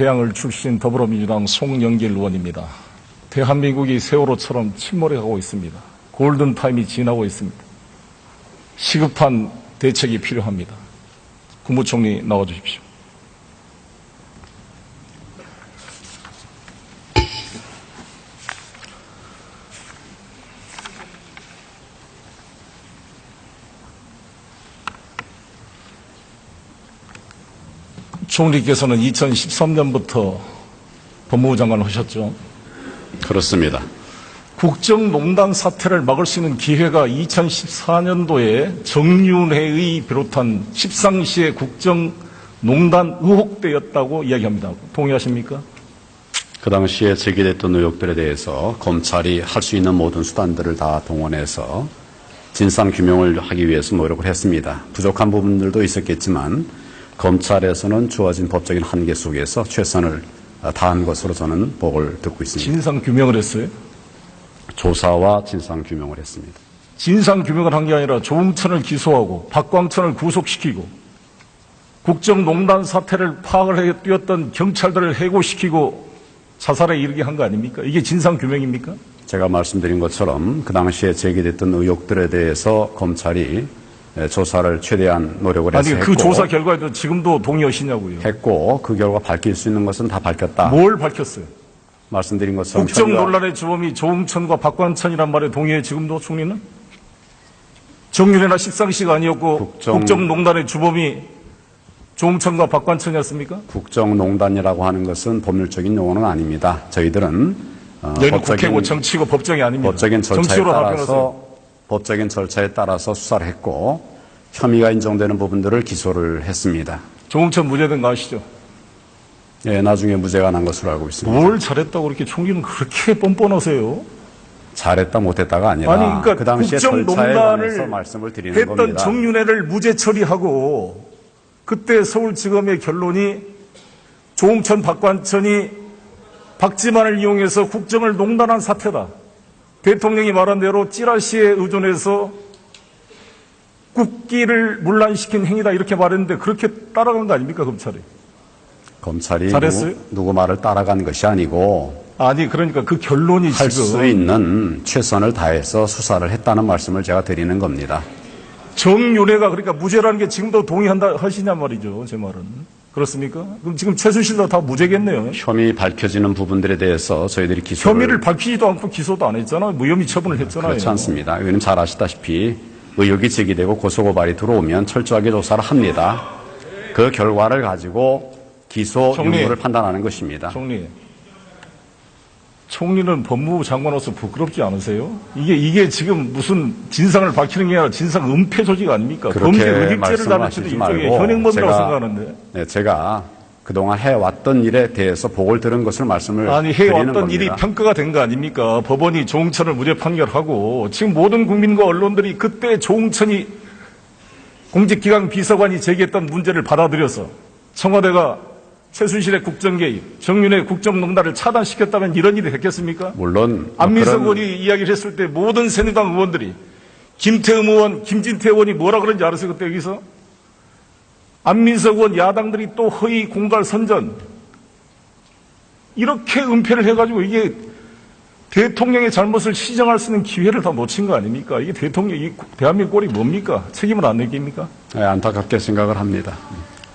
개항을 출신 더불어민주당 송영길 의원입니다. 대한민국이 세월호처럼 침몰해가고 있습니다. 골든타임이 지나고 있습니다. 시급한 대책이 필요합니다. 국무총리 나와주십시오. 총리께서는 2013년부터 법무부 장관을 하셨죠. 그렇습니다. 국정농단 사태를 막을 수 있는 기회가 2014년도에 정윤회의 비롯한 십상시의 국정농단 의혹 때였다고 이야기합니다. 동의하십니까? 그 당시에 제기됐던 의혹들에 대해서 검찰이 할 수 있는 모든 수단들을 다 동원해서 진상 규명을 하기 위해서 노력을 했습니다. 부족한 부분들도 있었겠지만 검찰에서는 주어진 법적인 한계 속에서 최선을 다한 것으로 저는 보고를 듣고 있습니다. 진상 규명을 했어요. 조사와 진상 규명을 했습니다. 진상 규명을 한 게 아니라 조응천을 기소하고 박광천을 구속시키고 국정농단 사태를 파악을 해 뛰었던 경찰들을 해고시키고 자살에 이르게 한 거 아닙니까? 이게 진상 규명입니까? 제가 말씀드린 것처럼 그 당시에 제기됐던 의혹들에 대해서 검찰이 조사를 최대한 노력을 해서 아니 그 했고, 조사 결과에도 지금도 동의하시냐고요. 했고 그 결과 밝힐 수 있는 것은 다 밝혔다. 뭘 밝혔어요? 말씀드린 것처럼 국정 혐의가- 논란의 주범이 조응천과 박관천이란 말에 동의해 지금도 총리는? 정윤회나 십상시가 아니었고 국정- 국정 농단의 주범이 조응천과 박관천이었습니까? 국정농단이라고 하는 것은 법률적인 용어는 아닙니다. 저희들은 어, 여기는 국회고 정치고 법정이 아닙니다. 법적인 절차에 정치로 답변하세요. 따라서 법적인 절차에 따라서 수사를 했고 혐의가 인정되는 부분들을 기소를 했습니다. 조응천 무죄된 거 아시죠? 예, 나중에 무죄가 난 것으로 알고 있습니다. 뭘 잘했다고 그렇게 총리는 그렇게 뻔뻔하세요? 잘했다 못했다가 아니라 아니 그러니까 그 당시에 절차에 관해서 말씀을 드리는 했던 겁니다. 정윤회를 무죄 처리하고 그때 서울지검의 결론이 조홍천 박관천이 박지만을 이용해서 국정을 농단한 사태다. 대통령이 말한 대로 찌라시에 의존해서 국기를 문란시킨 행위다 이렇게 말했는데 그렇게 따라간 거 아닙니까 검찰이? 검찰이 잘했어요? 누구, 누구 말을 따라간 것이 아니고 아니 그러니까 그 결론이 할수 지금 있는 최선을 다해서 수사를 했다는 말씀을 제가 드리는 겁니다. 정윤회가 그러니까 무죄라는 게 지금도 동의한다 하시냐 말이죠 제 말은 그렇습니까? 그럼 지금 최순실도 다 무죄겠네요. 혐의 밝혀지는 부분들에 대해서 저희들이 기소를 혐의를 밝히지도 않고 기소도 안 했잖아요. 무혐의 처분을 했잖아요. 그렇지 않습니다. 의원님 잘 아시다시피 의혹이 제기되고 고소고발이 들어오면 철저하게 조사를 합니다. 그 결과를 가지고 기소 총리. 유무를 판단하는 것입니다. 총리. 총리는 법무부 장관으로서 부끄럽지 않으세요? 이게 이게 지금 무슨 진상을 밝히는 게 아니라 진상 은폐 조직 아닙니까? 그렇게 범죄 의익죄를 말씀을 다루치는 일종의 현행범이라고 생각하는데. 네, 제가 그동안 해왔던 일에 대해서 보고를 들은 것을 말씀을 아니 해왔던 일이. 평가가 된 거 아닙니까? 법원이 조응천을 무죄 판결하고 지금 모든 국민과 언론들이 그때 조응천이 공직기강 비서관이 제기했던 문제를 받아들여서 청와대가 최순실의 국정개입, 정윤의 국정농단을 차단시켰다면 이런 일이 됐겠습니까? 물론 뭐 안민석 그런- 의원이 이야기를 했을 때 모든 새누리당 의원들이 김태흠 의원, 김진태 의원이 뭐라 그런지 알았어요 그때 여기서? 안민석 의원 야당들이 또 허위 공갈 선전 이렇게 은폐를 해가지고 이게 대통령의 잘못을 시정할 수 있는 기회를 다 놓친 거 아닙니까? 이게 대통령, 이 대한민국 꼴이 뭡니까? 책임을 안 내깁니까? 네, 안타깝게 생각을 합니다.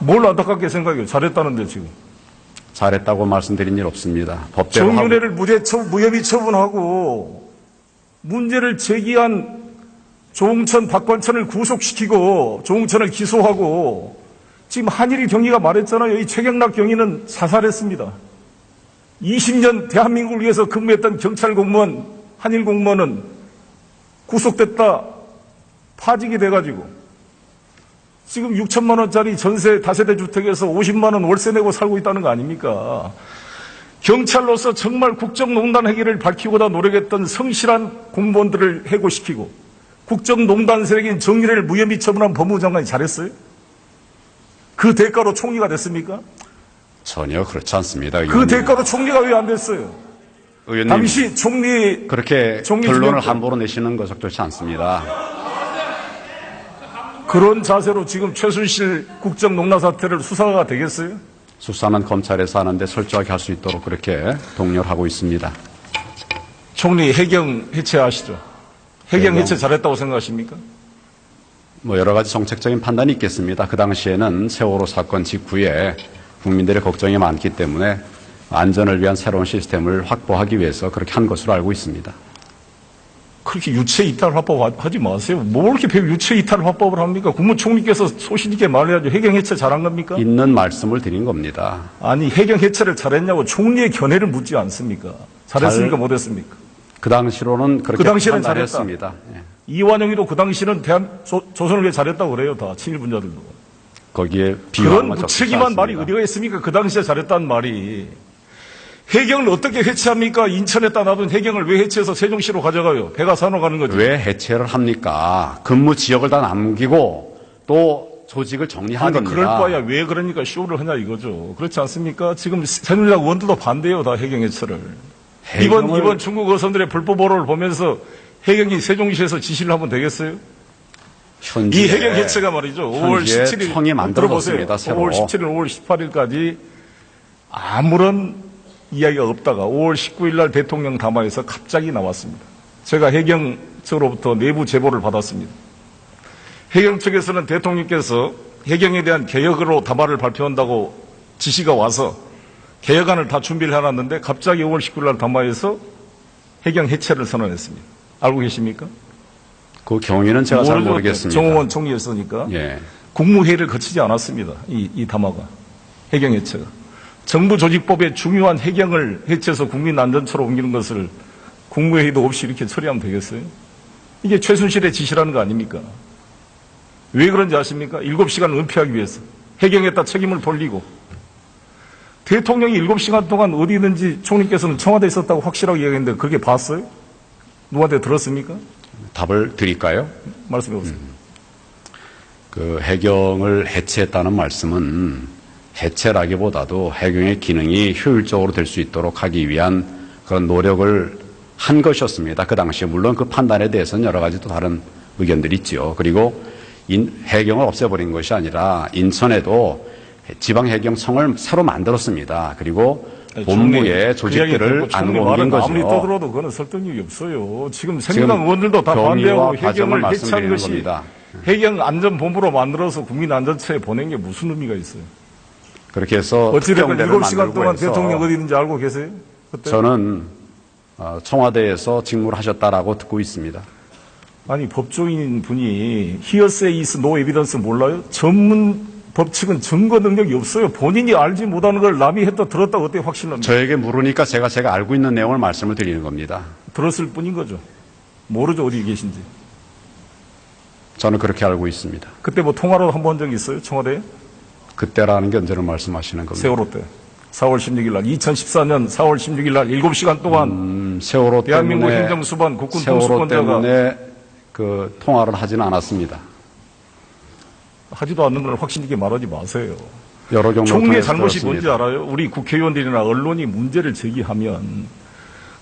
뭘 안타깝게 생각해요? 잘했다는데 지금. 잘했다고 말씀드린 일 없습니다. 법대로 정윤회를 무죄 처, 무혐의 처분하고 문제를 제기한 조홍천, 박관천을 구속시키고 조홍천을 기소하고 지금 한일이 경위가 말했잖아요. 이 최경락 경위는 자살했습니다. 20년 대한민국을 위해서 근무했던 경찰 공무원, 한일 공무원은 구속됐다 파직이 돼가지고 지금 6천만 원짜리 전세 다세대 주택에서 50만 원 월세 내고 살고 있다는 거 아닙니까? 경찰로서 정말 국정농단 행위를 밝히고자 노력했던 성실한 공무원들을 해고시키고 국정농단 세력인 정의를 무혐의 처분한 법무부 장관이 잘했어요? 그 대가로 총리가 됐습니까? 전혀 그렇지 않습니다. 그 의원님. 대가로 총리가 왜 안 됐어요? 의원님 당시 총리 그렇게 총리 결론을 주변- 함부로 내시는 것 적절치 않습니다. 그런 자세로 지금 최순실 국정농단 사태를 수사가 되겠어요? 수사는 검찰에서 하는데 철저하게 할 수 있도록 그렇게 독려를 하고 있습니다. 총리 해경 해체하시죠. 해경. 해체 잘했다고 생각하십니까? 뭐 여러 가지 정책적인 판단이 있겠습니다. 그 당시에는 세월호 사건 직후에 국민들의 걱정이 많기 때문에 안전을 위한 새로운 시스템을 확보하기 위해서 그렇게 한 것으로 알고 있습니다. 그렇게 유체 이탈 화법 하지 마세요. 뭐 이렇게 배 유체 이탈 화법을 합니까? 국무총리께서 소신 있게 말해야죠. 해경 해체 잘한 겁니까? 있는 말씀을 드린 겁니다. 아니 해경 해체를 잘했냐고 총리의 견해를 묻지 않습니까? 잘했습니까? 잘- 못했습니까? 그 당시로는 그렇게 그 당시에는 판단했습니다. 예. 이완영이도 그 당시는 대한 조, 조선을 위해 잘했다고 그래요. 다 친일 분자들도. 거기에 그런 비유한 건 적지 무책임한 말이 않습니다. 어디가 있습니까? 그 당시에 잘했다는 말이. 해경을 어떻게 해체합니까? 인천에다 놔둔 해경을 왜 해체해서 세종시로 가져가요? 배가 산으로 가는 거죠. 왜 해체를 합니까? 근무 지역을 다 남기고 또 조직을 정리한 아니 겁니다. 그럴 바야 왜 그러니까 쇼를 하냐 이거죠. 그렇지 않습니까? 지금 새누리당 의원들도 반대해요. 다 해경 해체를. 이번 해경을 이번 중국 어선들의 불법 어로를 보면서 해경이 세종시에서 지시를 하면 되겠어요? 현재 이 해경 해체가 말이죠. 5월 현지에 17일 청이 만들어졌습니다, 들어보세요. 새로. 5월 17일, 5월 18일까지 아무런 이야기가 없다가 5월 19일 날 대통령 담화에서 갑자기 나왔습니다. 제가 해경 측으로부터 내부 제보를 받았습니다. 해경 측에서는 대통령께서 해경에 대한 개혁으로 담화를 발표한다고 지시가 와서 개혁안을 다 준비를 해놨는데 갑자기 5월 19일 날 담화에서 해경 해체를 선언했습니다. 알고 계십니까? 그 경위는 제가 잘. 모르겠습니다. 정홍원 총리였으니까. 예. 국무회의를 거치지 않았습니다. 이, 이 담화가. 해경 해체가. 정부 조직법의 중요한 해경을 해체해서 국민 안전처로 옮기는 것을 국무회의도 없이 이렇게 처리하면 되겠어요? 이게 최순실의 지시라는 거 아닙니까? 왜 그런지 아십니까? 7시간 은폐하기 위해서. 해경에다 책임을 돌리고. 대통령이 7시간 동안 어디 있는지 총리께서는 청와대에 있었다고 확실하게 이야기했는데 그게 봤어요? 누구한테 들었습니까? 답을 드릴까요? 말씀해 보세요. 그 해경을 해체했다는 말씀은 해체라기보다도 해경의 기능이 효율적으로 될 수 있도록 하기 위한 그런 노력을 한 것이었습니다. 그 당시에 물론 그 판단에 대해서는 여러 가지 또 다른 의견들이 있지요. 그리고 인- 해경을 없애버린 것이 아니라 인천에도 지방 해경청을 새로 만들었습니다. 그리고 본부의 그 조직들을 듣고 안 총리 옮긴 거죠. 아무리 떠들어도 그거는 설득력이 없어요. 지금 지금 의원들도 다 반대하고 해경을 해체한 것이 겁니다. 해경 안전본부로 만들어서 국민 안전처에 보낸 게 무슨 의미가 있어요? 그렇게 해서 어찌됐건 특경대를 7시간 만들고 동안 대통령 어디 있는지 알고 계세요? 그때? 저는 어, 청와대에서 직무를 하셨다라고 듣고 있습니다. 아니 법조인 분이 히어세이 is no evidence 몰라요? 전문 법칙은 증거 능력이 없어요. 본인이 알지 못하는 걸 남이 했다 들었다 어떻게 확신합니까? 저에게 물으니까 제가 제가 알고 있는 내용을 말씀을 드리는 겁니다. 들었을 뿐인 거죠. 모르죠 어디 계신지. 저는 그렇게 알고 있습니다. 그때 뭐 통화로 한번적 있어요? 청와대에? 그때라는 게 언제를 말씀하시는 겁니다. 세월호 때. 4월 16일 날, 2014년 4월 16일 날 7시간 동안 음, 세월호 대한민국 행정수반 국군 세월호 때문에 그 통화를 하지는 않았습니다. 하지도 않는 걸 확신 있게 말하지 마세요. 여러 경로 총리의 잘못이 들었습니다. 뭔지 알아요? 우리 국회의원들이나 언론이 문제를 제기하면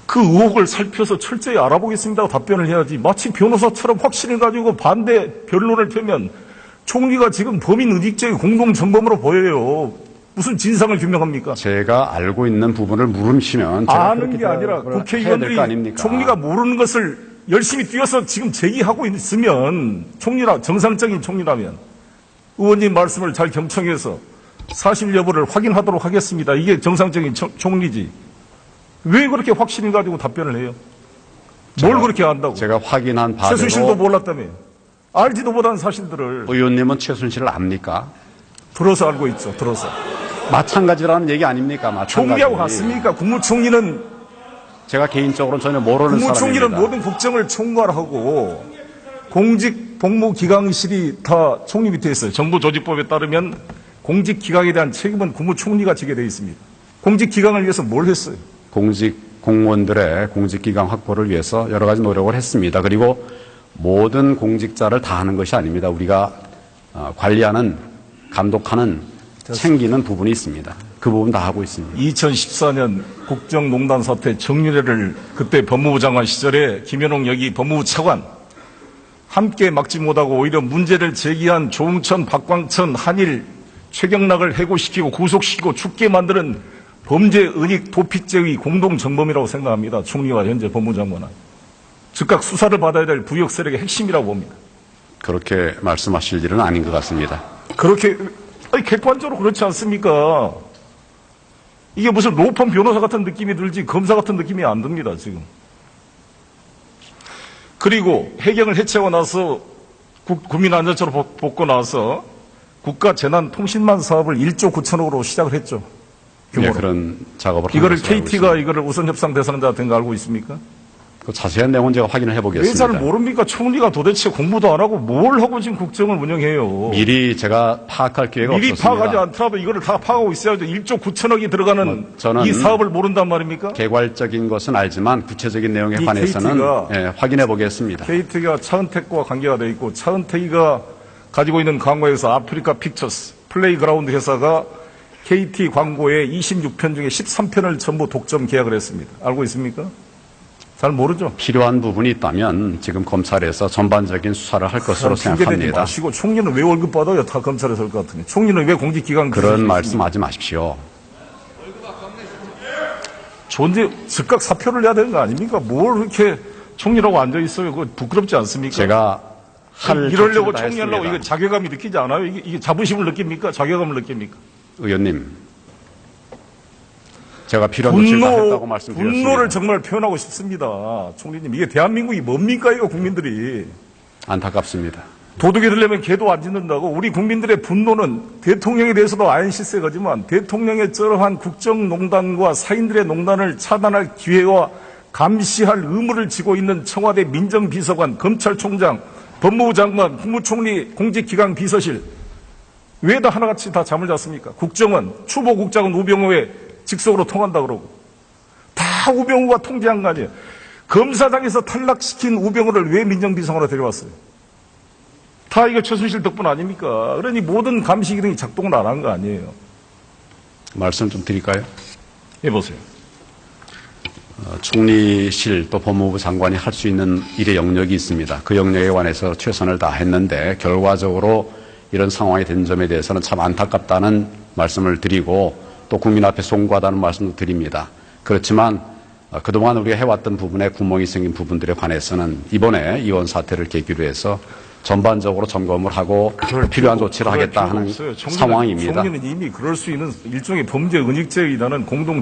그 의혹을 살펴서 철저히 알아보겠습니다. 답변을 해야지. 마치 변호사처럼 확신을 가지고 반대 변론을 펴면 총리가 지금 범인 의직죄의 공동 정범으로 보여요. 무슨 진상을 규명합니까? 제가 알고 있는 부분을 물으시면 아는 게 아니라 국회의원들이? 총리가 모르는 것을 열심히 뛰어서 지금 제기하고 있으면 총리라 정상적인 총리라면 의원님 말씀을 잘 경청해서 사실 여부를 확인하도록 하겠습니다. 이게 정상적인 청- 총리지. 왜 그렇게 확신을 가지고 답변을 해요? 뭘 제가- 그렇게 안다고? 제가 확인한 바대로 최순실도 몰랐다며. 알지도 못한 사실들을 의원님은 최순실을 압니까? 들어서 알고 있죠. 들어서. 마찬가지라는 얘기 아닙니까? 마찬가지. 총리하고 같습니까? 국무총리는 제가 개인적으로 전혀 모르는 국무총리는 사람입니다. 모든 국정을 총괄하고 공직 복무 기강실이 다 총리 밑에 있어요. 정부 조직법에 따르면 공직 기강에 대한 책임은 국무총리가 지게 돼 있습니다. 공직 기강을 위해서 뭘 했어요? 공직 공무원들의 공직 기강 확보를 위해서 여러 가지 노력을 했습니다. 그리고 모든 공직자를 다 하는 것이 아닙니다. 우리가 어, 관리하는 감독하는 챙기는 부분이 있습니다. 그 부분 다 하고 있습니다. 2014년 국정농단 사태 정유래를 그때 법무부 장관 시절에 김현웅 여기 법무부 차관 함께 막지 못하고 오히려 문제를 제기한 조응천, 박광천, 한일 최경락을 해고시키고 구속시키고 죽게 만드는 범죄 은닉 도피죄의 공동 정범이라고 생각합니다. 총리와 현재 법무장관은 즉각 수사를 받아야 될 부역 세력의 핵심이라고 봅니다. 그렇게 말씀하실 일은 아닌 것 같습니다. 그렇게 아니, 객관적으로 그렇지 않습니까? 이게 무슨 로펌 변호사 같은 느낌이 들지 검사 같은 느낌이 안 듭니다 지금. 그리고 해경을 해체하고 나서 국, 국민안전처로 복- 복고 나서 국가 재난 통신망 사업을 1조 9천억으로 시작을 했죠. 예, 규모로. 그런 작업을 한 이거를 KT가 있습니다. 이거를 우선 협상 대상자 된 거 알고 있습니까? 그 자세한 내용은 제가 확인을 왜 해보겠습니다. 잘 모릅니까? 총리가 도대체 공부도 안 하고 뭘 하고 지금 국정을 운영해요? 미리 제가 파악할 기회가 미리 없었습니다. 파악하지 않더라도 이거를 다 파악하고 있어야죠. 1조 9천억이 들어가는 뭐, 저는 이 사업을 모른단 말입니까? 개괄적인 것은 알지만 구체적인 내용에 이 관해서는 KT가 예, 확인해 보겠습니다. KT가 차은택과 관계가 돼 있고 차은택이가 가지고 있는 광고에서 아프리카 픽처스 플레이그라운드 회사가 KT 광고의 26편 중에 13편을 전부 독점 계약을 했습니다. 알고 있습니까? 잘 모르죠. 필요한 부분이 있다면 지금 검찰에서 전반적인 수사를 할 것으로 생각합니다. 마시고 총리는 왜 월급 받아요? 다 검찰에서 할 것 같으니. 총리는 왜 공직기관 그런 말씀하지 마십시오. 존재 즉각 사표를 내야 되는 거 아닙니까? 뭘 이렇게 총리라고 앉아 있어요? 그거 부끄럽지 않습니까? 제가 할 이러려고 총리하려고. 이거 자괴감이 느끼지 않아요? 이게, 이게 자부심을 느낍니까? 자괴감을 느낍니까? 의원님, 제가 필요한 조치를 다 했다고 분노, 말씀드렸습니다. 분노를 정말 표현하고 싶습니다. 총리님, 이게 대한민국이 뭡니까, 이거 국민들이. 안타깝습니다. 도둑이 되려면 개도 안 짖는다고 우리 국민들의 분노는 대통령에 대해서도 아인시세 거지만 대통령의 저러한 국정농단과 사인들의 농단을 차단할 기회와 감시할 의무를 지고 있는 청와대 민정비서관, 검찰총장, 법무부 장관, 국무총리, 공직기강 비서실 왜 다 하나같이 다 잠을 잤습니까? 국정원, 추보국장은 우병우에 직속으로 통한다 그러고 다 우병우가 통제한 거 아니에요. 검사장에서 탈락시킨 우병우를 왜 민정비서관으로 데려왔어요? 다 이거 최순실 덕분 아닙니까? 그러니 모든 감시 기능이 작동을 안 한 거 아니에요. 말씀 좀 드릴까요? 해보세요. 어, 총리실 또 법무부 장관이 할 수 있는 일의 영역이 있습니다. 그 영역에 관해서 최선을 다했는데 결과적으로 이런 상황이 된 점에 대해서는 참 안타깝다는 말씀을 드리고 또 국민 앞에 송구하다는 말씀도 드립니다. 그렇지만 어, 그동안 우리가 해왔던 부분에 구멍이 생긴 부분들에 관해서는 이번에 이원 사태를 계기로 해서 전반적으로 점검을 하고 필요한 조치를 하겠다 하는 상황입니다. 총리는 이미 그럴 수 있는 일종의 범죄 은닉죄에 의한 공동